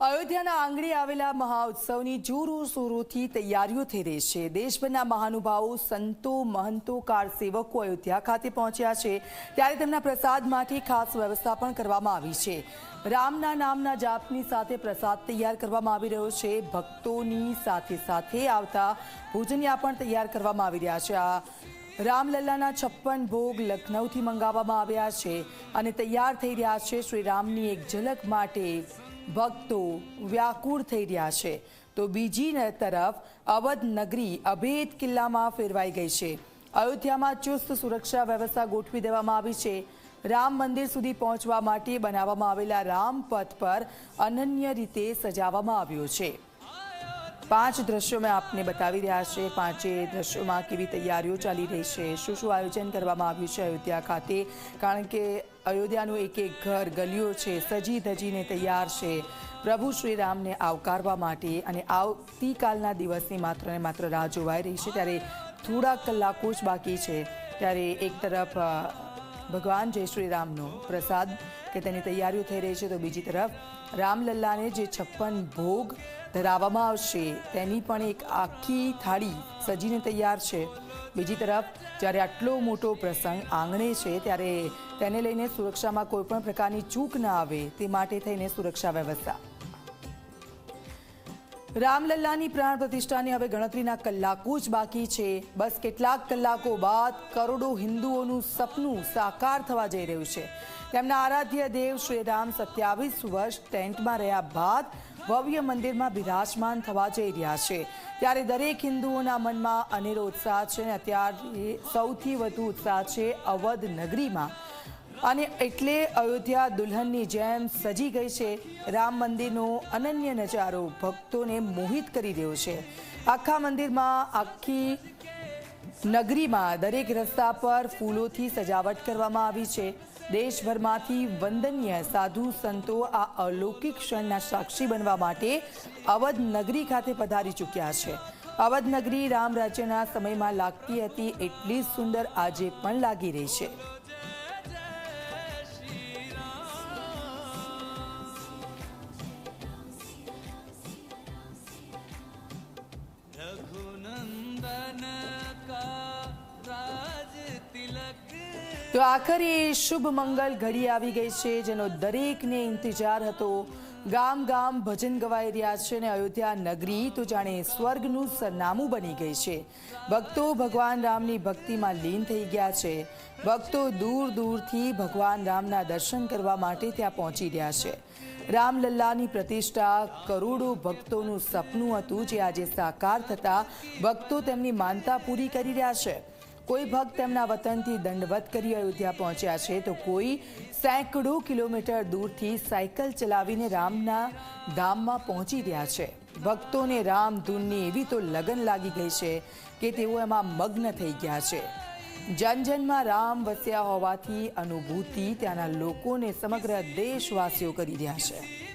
અયોધ્યાના આંગણે આવેલા મહાઉત્સવની જોરો શોરોથી તૈયારીઓ થઈ રહી છે. દેશભરના મહાનુભાવો, સંતો મહંતો કાર સેવકો અયોધ્યા ખાતે પહોંચ્યા છે. ત્યારે તેમના પ્રસાદ માટે ખાસ વ્યવસ્થા પણ કરવામાં આવી છે. રામના નામના જાપની સાથે પ્રસાદ તૈયાર કરવામાં આવી રહ્યો છે. ભક્તોની સાથે સાથે આવતા ભોજનિયા પણ તૈયાર કરવામાં આવી રહ્યા છે. આ રામલલ્લાના છપ્પન ભોગ લખનૌથી મંગાવવામાં આવ્યા છે અને તૈયાર થઈ રહ્યા છે. શ્રી રામની એક ઝલક માટે ભક્તો વ્યાકુળ થઈ રહ્યા છે. તો બીજી તરફ અવધ નગરી અભેદ કિલ્લામાં ફેરવાઈ ગઈ છે. અયોધ્યામાં ચુસ્ત સુરક્ષા વ્યવસ્થા ગોઠવી દેવામાં આવી છે. રામ મંદિર સુધી પહોંચવા માટે બનાવવામાં આવેલા રામપથ પર અનન્ય રીતે સજાવવામાં આવ્યો છે. પાંચ દ્રશ્યો મેં આપને બતાવી રહ્યા છે. પાંચે દ્રશ્યોમાં કેવી તૈયારીઓ ચાલી રહી છે? શું શું આયોજન કરવામાં આવ્યું છે અયોધ્યા ખાતે? કારણ કે અયોધ્યાનું એક એક ઘર ગલીઓ છે, સજી ધજીને તૈયાર છે. પ્રભુ શ્રી રામને આવકારવા માટે અને આવતીકાલના દિવસની માત્ર ને માત્ર રાહ જોવાઈ રહી છે. ત્યારે થોડા કલાકો જ બાકી છે. ત્યારે એક તરફ ભગવાન જય શ્રી રામનો પ્રસાદ કે તેની તૈયારીઓ થઈ રહી છે તો બીજી તરફ રામલલ્લાને જે છપ્પન ભોગ ધરાવવામાં આવશે, તેની પણ એક આખી થાળી સજીને તૈયાર છે. બીજી તરફ જ્યારે આટલો મોટો પ્રસંગ આંગણે છે ત્યારે તેને લઈને સુરક્ષામાં કોઈપણ પ્રકારની ચૂક ન આવે, તે માટે થઈને સુરક્ષા વ્યવસ્થા. રામલલ્લાની પ્રાણ પ્રતિષ્ઠાની હવે ગણતરીના કલાકો જ બાકી છે. બસ કેટલાક કલાકો બાદ કરોડો હિન્દુઓનું સપનું સાકાર થવા જઈ રહ્યું છે. તેમના આરાધ્ય દેવ શ્રી રામ સત્યાવીસ વર્ષ ટેન્ટમાં રહ્યા બાદ ભવ્ય મંદિરમાં બિરાજમાન થવા જઈ રહ્યા છે. ત્યારે દરેક હિન્દુઓના મનમાં અનેરો ઉત્સાહ છે અને અત્યારે સૌથી વધુ ઉત્સાહ છે અવધ નગરીમાં. અને એટલે અયોધ્યા દુલ્હનની જેમ સજી ગઈ છે. રામ મંદિરનો અનન્ય નજારો ભક્તોને મોહિત કરી રહ્યો છે. આખા મંદિરમાં, આખી નગરીમાં દરેક રસ્તા પર ફૂલોથી સજાવટ કરવામાં આવી છે. દેશભરમાંથી વંદનીય સાધુ સંતો આ અલૌકિક ક્ષણના સાક્ષી બનવા માટે અવધ નગરી ખાતે પધારી ચૂક્યા છે. અવધ નગરી રામ રાજ્યના સમયમાં લાગતી હતી, એટલી સુંદર આજે પણ લાગી રહી છે. તો આખરે શુભ મંગલ ઘડી આવી ગઈ છે, જેનો દરેકને ઇંતજાર હતો. ગામ ગામ ભજન ગવાઈ રહ્યા છે અને અયોધ્યા નગરી, તો જાણે સ્વર્ગનું સરનામું બની ગઈ છે. ભક્તો ભગવાન રામની ભક્તિમાં લીન થઈ ગયા છે. ભક્તો દૂર દૂરથી ભગવાન રામના દર્શન કરવા માટે ત્યાં પહોંચી રહ્યા છે. રામલલ્લાની પ્રતિષ્ઠા કરોડો ભક્તોનું સપનું હતું, જે આજે સાકાર થતા ભક્તો તેમની માનતા પૂરી કરી રહ્યા છે. કોઈ ભક્ત તેમના વતનથી દંડવત કરી અયોધ્યા પહોંચ્યા છે, તો કોઈ સેંકડો કિલોમીટર દૂરથી સાયકલ ચલાવીને રામના ધામમાં પહોંચી રહ્યા છે. ભક્તોને રામ ધૂનની એવી તો લગન લાગી ગઈ છે કે તેઓ એમાં મગ્ન થઈ ગયા છે. જન જનમાં રામ વસ્યા હોવાથી અનુભૂતિ ત્યાંના લોકોને સમગ્ર દેશવાસીઓ કરી રહ્યા છે.